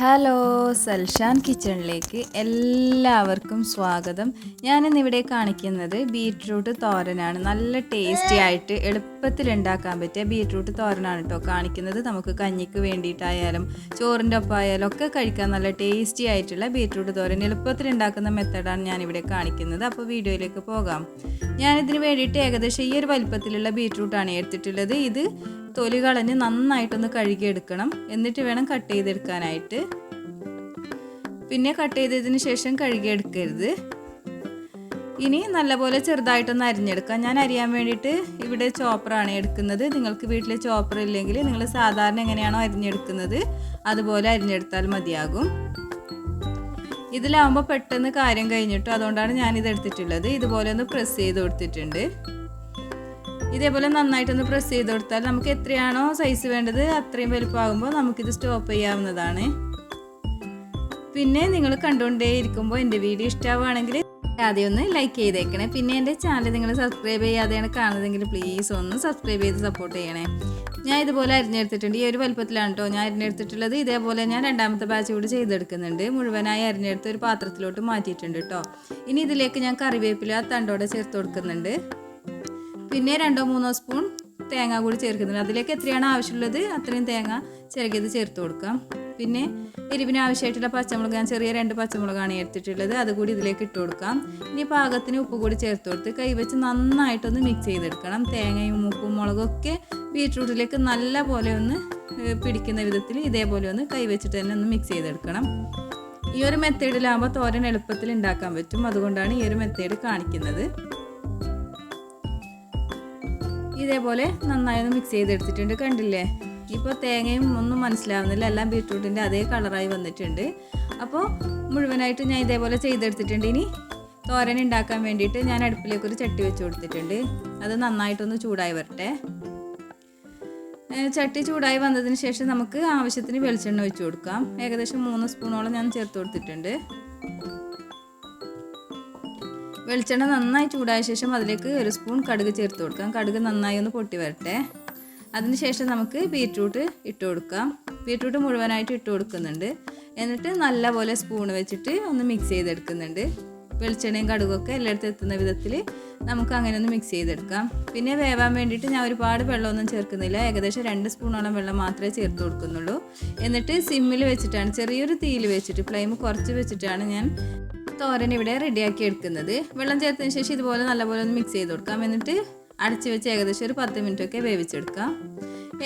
Hello സൽഷാൻ കിച്ചണിലേക്ക് എല്ലാവർക്കും സ്വാഗതം. ഞാനിന്ന് ഇവിടെ കാണിക്കുന്നത് ബീട്രൂട്ട് തോരനാണ്. നല്ല ടേസ്റ്റി ആയിട്ട് എളുപ്പത്തിൽ ഉണ്ടാക്കാൻ പറ്റിയ ബീട്രൂട്ട് തോരനാണ് കേട്ടോ കാണിക്കുന്നത്. നമുക്ക് കഞ്ഞിക്ക് വേണ്ടിയിട്ടായാലും ചോറിന്റെ ഒപ്പമായാലും ഒക്കെ കഴിക്കാൻ നല്ല ടേസ്റ്റി ആയിട്ടുള്ള ബീട്രൂട്ട് തോരൻ എളുപ്പത്തിൽ ഉണ്ടാക്കുന്ന മെത്തഡാണ് ഞാനിവിടെ കാണിക്കുന്നത്. അപ്പോൾ വീഡിയോയിലേക്ക് പോകാം. ഞാനിതിന് വേണ്ടിയിട്ട് ഏകദേശം ഈ ഒരു വലിപ്പത്തിലുള്ള ബീട്രൂട്ടാണ് എടുത്തിട്ടുള്ളത്. ഇത് തൊലി കളഞ്ഞ് നന്നായിട്ടൊന്ന് കഴുകിയെടുക്കണം. എന്നിട്ട് വേണം കട്ട് ചെയ്തെടുക്കാനായിട്ട്. പിന്നെ കട്ട് ചെയ്തതിന് ശേഷം കഴുകിയെടുക്കരുത്. ഇനി നല്ലപോലെ ചെറുതായിട്ടൊന്ന് അരിഞ്ഞെടുക്കാം. ഞാൻ അരിയാൻ വേണ്ടിയിട്ട് ഇവിടെ ചോപ്പറാണ് എടുക്കുന്നത്. നിങ്ങൾക്ക് വീട്ടിൽ ചോപ്പർ ഇല്ലെങ്കിൽ നിങ്ങൾ സാധാരണ എങ്ങനെയാണോ അരിഞ്ഞെടുക്കുന്നത് അതുപോലെ അരിഞ്ഞെടുത്താൽ മതിയാകും. ഇതിലാവുമ്പോൾ പെട്ടെന്ന് കാര്യം കഴിഞ്ഞിട്ടു. അതുകൊണ്ടാണ് ഞാനിത് എടുത്തിട്ടുള്ളത് ഇതുപോലെ ഒന്ന് പ്രസ് ചെയ്ത് കൊടുത്തിട്ടുണ്ട്. ഇതേപോലെ നന്നായിട്ടൊന്ന് പ്രസ് ചെയ്ത് കൊടുത്താൽ നമുക്ക് എത്രയാണോ സൈസ് വേണ്ടത് അത്രയും വലുപ്പമാകുമ്പോൾ നമുക്കിത് സ്റ്റോപ്പ് ചെയ്യാവുന്നതാണ്. പിന്നെ നിങ്ങൾ കണ്ടുകൊണ്ടേ ഇരിക്കുമ്പോൾ എന്റെ വീഡിയോ ഇഷ്ടമാവുകയാണെങ്കിൽ ആദ്യം ഒന്ന് ലൈക്ക് ചെയ്തേക്കണേ. പിന്നെ എന്റെ ചാനൽ നിങ്ങൾ സബ്സ്ക്രൈബ് ചെയ്യാതെയാണ് കാണുന്നതെങ്കിൽ പ്ലീസ് ഒന്ന് സബ്സ്ക്രൈബ് ചെയ്ത് സപ്പോർട്ട് ചെയ്യണേ. ഞാൻ ഇതുപോലെ അരിഞ്ഞെടുത്തിട്ടുണ്ട്. ഈ ഒരു വലുപ്പത്തിലാണ് കേട്ടോ ഞാൻ അരിഞ്ഞെടുത്തിട്ടുള്ളത്. ഇതേപോലെ ഞാൻ രണ്ടാമത്തെ ബാച്ച് കൂടി ചെയ്തെടുക്കുന്നുണ്ട്. മുഴുവനായി അരിഞ്ഞെടുത്ത് ഒരു പാത്രത്തിലോട്ട് മാറ്റിയിട്ടുണ്ട് കേട്ടോ ഇനി ഇതിലേക്ക് ഞാൻ കറിവേപ്പില തണ്ടോടെ ചേർത്ത് കൊടുക്കുന്നുണ്ട്. പിന്നെ രണ്ടോ മൂന്നോ സ്പൂൺ തേങ്ങ കൂടി ചേർക്കുന്നുണ്ട്. അതിലേക്ക് എത്രയാണ് ആവശ്യമുള്ളത് അത്രയും തേങ്ങ ചിരകിയത് ചേർത്ത് കൊടുക്കാം. പിന്നെ എരിവിന് ആവശ്യമായിട്ടുള്ള പച്ചമുളക് ഞാൻ ചെറിയ രണ്ട് പച്ചമുളകാണ് എടുത്തിട്ടുള്ളത്. അതുകൂടി ഇതിലേക്ക് ഇട്ട് കൊടുക്കാം. ഇനി പാകത്തിന് ഉപ്പ് കൂടി ചേർത്ത് കൊടുത്ത് കൈവച്ച് നന്നായിട്ടൊന്ന് മിക്സ് ചെയ്തെടുക്കണം. തേങ്ങയും ഉപ്പും മുളകും ഒക്കെ ബീട്രൂട്ടിലേക്ക് നല്ല പോലെ ഒന്ന് പിടിക്കുന്ന വിധത്തിൽ ഇതേപോലെ ഒന്ന് കൈ വെച്ചിട്ട് തന്നെ ഒന്ന് മിക്സ് ചെയ്തെടുക്കണം. ഈ ഒരു മെത്തേഡിലാകുമ്പോൾ തോരൻ എളുപ്പത്തിൽ ഉണ്ടാക്കാൻ പറ്റും. അതുകൊണ്ടാണ് ഈ ഒരു മെത്തേഡ് കാണിക്കുന്നത്. ഇതേപോലെ നന്നായി ഒന്ന് മിക്സ് ചെയ്തെടുത്തിട്ടുണ്ട്. കണ്ടില്ലേ? ഇപ്പോൾ തേങ്ങയും ഒന്നും മനസ്സിലാവുന്നില്ല. എല്ലാം ബീട്രൂട്ടിന്റെ അതേ കളറായി വന്നിട്ടുണ്ട്. അപ്പോൾ മുഴുവനായിട്ട് ഞാൻ ഇതേപോലെ ചെയ്തെടുത്തിട്ടുണ്ട്. ഇനി തോരൻ ഉണ്ടാക്കാൻ വേണ്ടിയിട്ട് ഞാൻ അടുപ്പിലേക്ക് ഒരു ചട്ടി വെച്ച് കൊടുത്തിട്ടുണ്ട്. അത് നന്നായിട്ടൊന്ന് ചൂടായി വരട്ടെ. ചട്ടി ചൂടായി വന്നതിന് ശേഷം നമുക്ക് ആവശ്യത്തിന് വെളിച്ചെണ്ണ ഒഴിച്ചു കൊടുക്കാം. ഏകദേശം മൂന്ന് സ്പൂണോളം ഞാൻ ചേർത്ത് കൊടുത്തിട്ടുണ്ട്. വെളിച്ചെണ്ണ നന്നായി ചൂടായ ശേഷം അതിലേക്ക് ഒരു സ്പൂൺ കടുക് ചേർത്ത് കൊടുക്കാം. കടുക് നന്നായി ഒന്ന് പൊട്ടി വരട്ടെ. അതിനുശേഷം നമുക്ക് ബീറ്റ്റൂട്ട് ഇട്ട് കൊടുക്കാം. ബീറ്റ്റൂട്ട് മുഴുവനായിട്ട് ഇട്ട് കൊടുക്കുന്നുണ്ട്. എന്നിട്ട് നല്ലപോലെ സ്പൂൺ വെച്ചിട്ട് ഒന്ന് മിക്സ് ചെയ്തെടുക്കുന്നുണ്ട്. വെളിച്ചെണ്ണയും കടുകൊക്കെ എല്ലായിടത്തും എത്തുന്ന വിധത്തിൽ നമുക്ക് അങ്ങനെ ഒന്ന് മിക്സ് ചെയ്തെടുക്കാം. പിന്നെ വേവാൻ വേണ്ടിയിട്ട് ഞാൻ ഒരുപാട് വെള്ളമൊന്നും ചേർക്കുന്നില്ല. ഏകദേശം രണ്ട് സ്പൂണോളം വെള്ളം മാത്രമേ ചേർത്ത് കൊടുക്കുന്നുള്ളൂ. എന്നിട്ട് സിമ്മിൽ വെച്ചിട്ടാണ് ചെറിയൊരു തീയിൽ വെച്ചിട്ട് ഫ്ലെയിം കുറച്ച് വെച്ചിട്ടാണ് ഞാൻ തോരൻ ഇവിടെ റെഡിയാക്കി എടുക്കുന്നത്. വെള്ളം ചേർത്തതിന് ശേഷം ഇതുപോലെ നല്ലപോലെ ഒന്ന് മിക്സ് ചെയ്ത് കൊടുക്കാം. എന്നിട്ട് അടച്ച് വെച്ച് ഏകദേശം ഒരു പത്ത് മിനിറ്റ് ഒക്കെ വേവിച്ചെടുക്കാം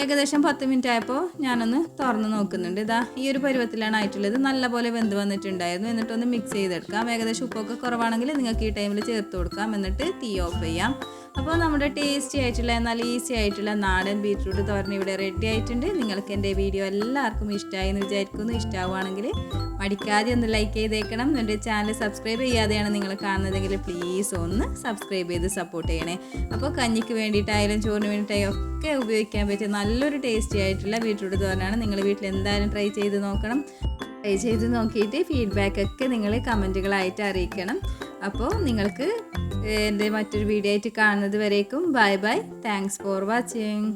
ഏകദേശം പത്ത് മിനിറ്റ് ആയപ്പോൾ ഞാനൊന്ന് തുറന്ന് നോക്കുന്നുണ്ട്. ഇതാ ഈ ഒരു പരുവത്തിലാണ് ആയിട്ടുള്ളത്. നല്ലപോലെ വെന്ത് വന്നിട്ടുണ്ടായിരുന്നു. എന്നിട്ടൊന്ന് മിക്സ് ചെയ്തെടുക്കാം. ഏകദേശം ഉപ്പൊക്കെ കുറവാണെങ്കിൽ നിങ്ങൾക്ക് ഈ ടൈമിൽ ചേർത്ത് കൊടുക്കാം. എന്നിട്ട് തീ ഓഫ് ചെയ്യാം. അപ്പോൾ നമ്മുടെ ടേസ്റ്റി ആയിട്ടുള്ള എന്നാൽ ഈസി ആയിട്ടുള്ള നാടൻ ബീറ്റ്റൂട്ട് തോരൻ ഇവിടെ റെഡി ആയിട്ടുണ്ട്. നിങ്ങൾക്ക് എന്റെ വീഡിയോ എല്ലാവർക്കും ഇഷ്ടമായി എന്ന് വിചാരിക്കുന്നു. ഇഷ്ടമാവുകയാണെങ്കിൽ മടിക്കാതെ ഒന്ന് ലൈക്ക് ചെയ്തേക്കണം. എന്റെ ചാനൽ സബ്സ്ക്രൈബ് ചെയ്യാതെയാണ് നിങ്ങൾ കാണുന്നതെങ്കിൽ പ്ലീസ് ഒന്ന് സബ്സ്ക്രൈബ് ചെയ്ത് സപ്പോർട്ട് ചെയ്യണേ. അപ്പോൾ കഞ്ഞിക്ക് വേണ്ടിയിട്ടായാലും ചോറിന് വേണ്ടിയിട്ടായാലും ഒക്കെ ഉപയോഗിക്കാൻ പറ്റിയ നല്ലൊരു ടേസ്റ്റി ആയിട്ടുള്ള ബീറ്റ്റൂട്ട് തോരനാണ്. നിങ്ങൾ വീട്ടിൽ എന്തായാലും ട്രൈ ചെയ്ത് നോക്കണം. ട്രൈ ചെയ്ത് നോക്കിയിട്ട് ഫീഡ്ബാക്ക് ഒക്കെ നിങ്ങൾ കമന്റുകളായിട്ട് അറിയിക്കണം. അപ്പോൾ നിങ്ങൾക്ക് എന്റെ മറ്റൊരു വീഡിയോ ആയിട്ട് കാണുന്നത് വരേക്കും. Bye bye thanks for watching